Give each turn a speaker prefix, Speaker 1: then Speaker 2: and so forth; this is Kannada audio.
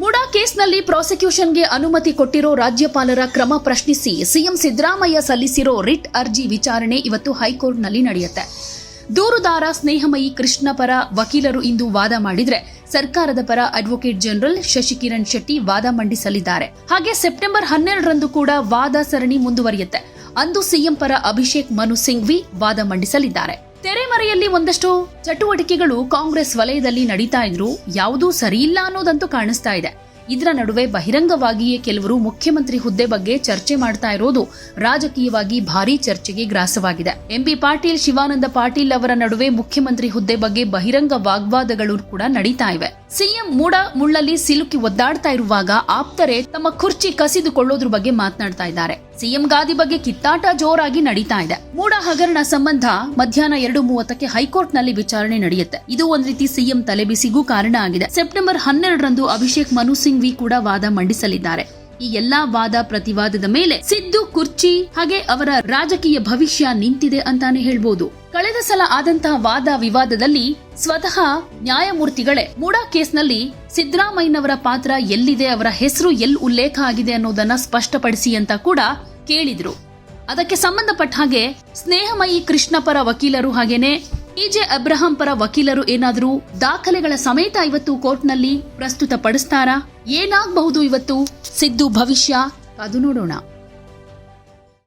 Speaker 1: ಮುಡಾ ಕೇಸ್ನಲ್ಲಿ ಪ್ರಾಸಿಕ್ಯೂಷನ್ಗೆ ಅನುಮತಿ ಕೊಟ್ಟಿರೋ ರಾಜ್ಯಪಾಲರ ಕ್ರಮ ಪ್ರಶ್ನಿಸಿ ಸಿಎಂ ಸಿದ್ದರಾಮಯ್ಯ ಸಲ್ಲಿಸಿರೋ ರಿಟ್ ಅರ್ಜಿ ವಿಚಾರಣೆ ಇವತ್ತು ಹೈಕೋರ್ಟ್ನಲ್ಲಿ ನಡೆಯುತ್ತೆ. ದೂರುದಾರ ಸ್ನೇಹಮಯಿ ಕೃಷ್ಣ ಪರ ವಕೀಲರು ಇಂದು ವಾದ ಮಾಡಿದ್ರೆ ಸರ್ಕಾರದ ಪರ ಅಡ್ವೊಕೇಟ್ ಜನರಲ್ ಶಶಿಕಿರಣ್ ಶೆಟ್ಟಿ ವಾದ ಮಂಡಿಸಲಿದ್ದಾರೆ. ಹಾಗೆ ಸೆಪ್ಟೆಂಬರ್ ಹನ್ನೆರಡರಂದು ಕೂಡ ವಾದ ಸರಣಿ ಮುಂದುವರಿಯುತ್ತೆ. ಅಂದು ಸಿಎಂ ಪರ ಅಭಿಷೇಕ್ ಮನು ಸಿಂಘ್ವಿ ವಾದ ಮಂಡಿಸಲಿದ್ದಾರೆ. ತೆರೆಮರೆಯಲ್ಲಿ ಒಂದಷ್ಟು ಚಟುವಟಿಕೆಗಳು ಕಾಂಗ್ರೆಸ್ ವಲಯದಲ್ಲಿ ನಡೀತಾ ಇದ್ರು ಯಾವುದೂ ಸರಿಯಿಲ್ಲ ಅನ್ನೋದಂತೂ ಕಾಣಿಸ್ತಾ ಇದೆ. ಇದರ ನಡುವೆ ಬಹಿರಂಗವಾಗಿಯೇ ಕೆಲವರು ಮುಖ್ಯಮಂತ್ರಿ ಹುದ್ದೆ ಬಗ್ಗೆ ಚರ್ಚೆ ಮಾಡ್ತಾ ಇರೋದು ರಾಜಕೀಯವಾಗಿ ಭಾರೀ ಚರ್ಚೆಗೆ ಗ್ರಾಸವಾಗಿದೆ. ಎಂಬಿ ಪಾಟೀಲ್, ಶಿವಾನಂದ ಪಾಟೀಲ್ ಅವರ ನಡುವೆ ಮುಖ್ಯಮಂತ್ರಿ ಹುದ್ದೆ ಬಗ್ಗೆ ಬಹಿರಂಗ ವಾಗ್ವಾದಗಳು ಕೂಡ ನಡೀತಾ ಇವೆ. ಸಿಎಂ ಮೂಡ ಮುಳ್ಳಲ್ಲಿ ಸಿಲುಕಿ ಒದ್ದಾಡ್ತಾ ಇರುವಾಗ ಆಪ್ತರೆ ತಮ್ಮ ಕುರ್ಚಿ ಕಸಿದುಕೊಳ್ಳೋದ್ರ ಬಗ್ಗೆ ಮಾತನಾಡ್ತಾ ಇದ್ದಾರೆ. ಸಿಎಂ ಗಾದಿ ಬಗ್ಗೆ ಕಿತ್ತಾಟ ಜೋರಾಗಿ ನಡೀತಾ ಇದೆ. ಮೂಡ ಹಗರಣ ಸಂಬಂಧ ಮಧ್ಯಾಹ್ನ ಎರಡು ಮೂವತ್ತಕ್ಕೆ ಹೈಕೋರ್ಟ್ನಲ್ಲಿ ವಿಚಾರಣೆ ನಡೆಯುತ್ತೆ. ಇದು ಒಂದ್ ರೀತಿ ಸಿಎಂ ತಲೆಬಿಸಿಗೂ ಕಾರಣ ಆಗಿದೆ. ಸೆಪ್ಟೆಂಬರ್ ಹನ್ನೆರಡರಂದು ಅಭಿಷೇಕ್ ಮನು ಸಿಂಘ್ವಿ ಕೂಡ ವಾದ ಮಂಡಿಸಲಿದ್ದಾರೆ. ಈ ಎಲ್ಲಾ ವಾದ ಪ್ರತಿವಾದದ ಮೇಲೆ ಸಿದ್ದು, ಕುರ್ಚಿ ಹಾಗೆ ಅವರ ರಾಜಕೀಯ ಭವಿಷ್ಯ ನಿಂತಿದೆ ಅಂತಾನೆ ಹೇಳ್ಬೋದು. ಕಳೆದ ಸಲ ಆದಂತಹ ವಾದ ವಿವಾದದಲ್ಲಿ ಸ್ವತಃ ನ್ಯಾಯಮೂರ್ತಿಗಳೇ ಮೂಡಾ ಕೇಸ್ನಲ್ಲಿ ಸಿದ್ದರಾಮಯ್ಯನವರ ಪಾತ್ರ ಎಲ್ಲಿದೆ, ಅವರ ಹೆಸರು ಎಲ್ ಉಲ್ಲೇಖ ಆಗಿದೆ ಅನ್ನೋದನ್ನ ಸ್ಪಷ್ಟಪಡಿಸಿ ಅಂತ ಕೂಡ ಕೇಳಿದ್ರು. ಅದಕ್ಕೆ ಸಂಬಂಧಪಟ್ಟ ಹಾಗೆ ಸ್ನೇಹಮಯಿ ಕೃಷ್ಣಪರ ವಕೀಲರು ಹಾಗೇನೆ ಇಜೆ ಅಬ್ರಹಾಂ ಪರ ವಕೀಲರು ಏನಾದರೂ ದಾಖಲೆಗಳ ಸಮೇತ ಇವತ್ತು ಕೋರ್ಟ್ನಲ್ಲಿ ಪ್ರಸ್ತುತಪಡಿಸ್ತಾರಾ? ಏನಾಗಬಹುದು ಇವತ್ತು? ಸಿದ್ದು ಭವಿಷ್ಯ, ಅದು ನೋಡೋಣ.